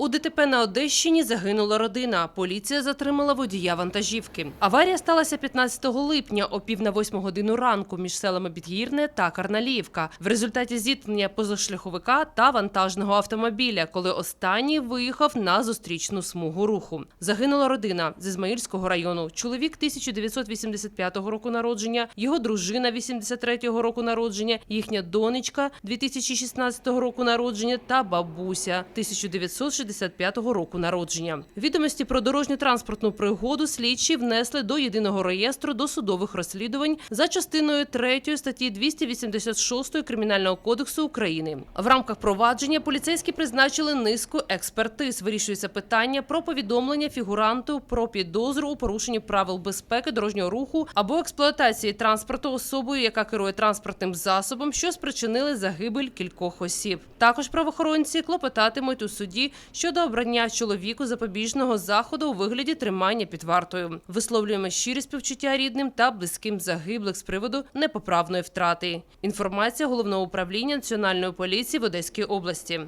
У ДТП на Одещині загинула родина. Поліція затримала водія вантажівки. Аварія сталася 15 липня о пів на восьму годину ранку між селами Підгірне та Карналіївка. В результаті зіткнення позашляховика та вантажного автомобіля, коли останній виїхав на зустрічну смугу руху. Загинула родина з Ізмаїльського району. Чоловік 1985 року народження, його дружина 83 року народження, їхня донечка 2016 року народження та бабуся 1965 року народження. Відомості про дорожню транспортну пригоду слідчі внесли до єдиного реєстру досудових розслідувань за частиною 3 статті 286 Кримінального кодексу України. В рамках провадження поліцейські призначили низку експертиз. Вирішується питання про повідомлення фігуранту про підозру у порушенні правил безпеки дорожнього руху або експлуатації транспорту особою, яка керує транспортним засобом, що спричинили загибель кількох осіб. Також правоохоронці клопотатимуть у суді щодо обрання чоловіку запобіжного заходу у вигляді тримання під вартою. Висловлюємо щирі співчуття рідним та близьким загиблих з приводу непоправної втрати. Інформація головного управління національної поліції в Одеській області.